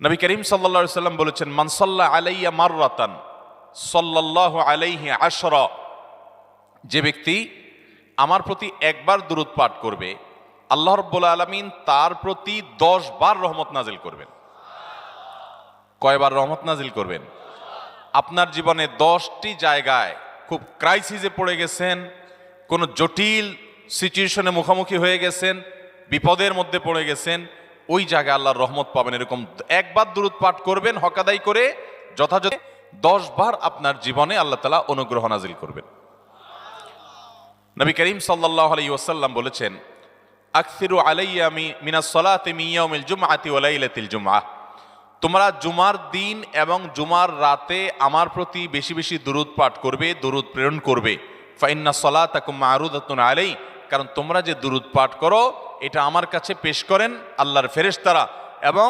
নবী করিম সাল্লা সাল্লাম বলেছেন মানসাল্লা আলাইয়া মাররাতান সাল্লাহ আলাইহি আশর যে ব্যক্তি আমার প্রতি একবার দূরত পাঠ করবে, আল্লাহ রব্বুল আলমিন তার প্রতি দশ বার রহমত নাজিল করবেন। কয়বার রহমত নাজিল করবেন? আপনার জীবনে দশটি জায়গায় খুব ক্রাইসিসে পড়ে গেছেন, কোনো জটিল সিচুয়েশনে মুখোমুখি হয়ে গেছেন, বিপদের মধ্যে পড়ে গেছেন ওই জায়গায় আল্লাহর রহমত পাবেন এরকম একবার দূরত পাঠ করবেন হকাদাই করে যথাযথ দশ বার আপনার জীবনে আল্লাহ তালা অনুগ্রহ নাজিল করবেন। নবী করিম সাল্লাহ আলাই ওসাল্লাম বলেছেন, আকসিরু আলাইয়া মি- মিনাস সলাতে মিয়াউমিল জুমআতি ওয়া লাইলাতিল জুমআহ। তোমরা জুমার দিন এবং জুমার রাতে আমার প্রতি বেশি বেশি দুরুদ পাঠ করবে, দুরুদ প্রেরণ করবে। ফাইন্না সলাতাকুম মারুদাতুন আলাই কারণ তোমরা যে দুরুদ পাঠ করো এটা আমার কাছে পেশ করেন আল্লাহর ফেরেশতারা এবং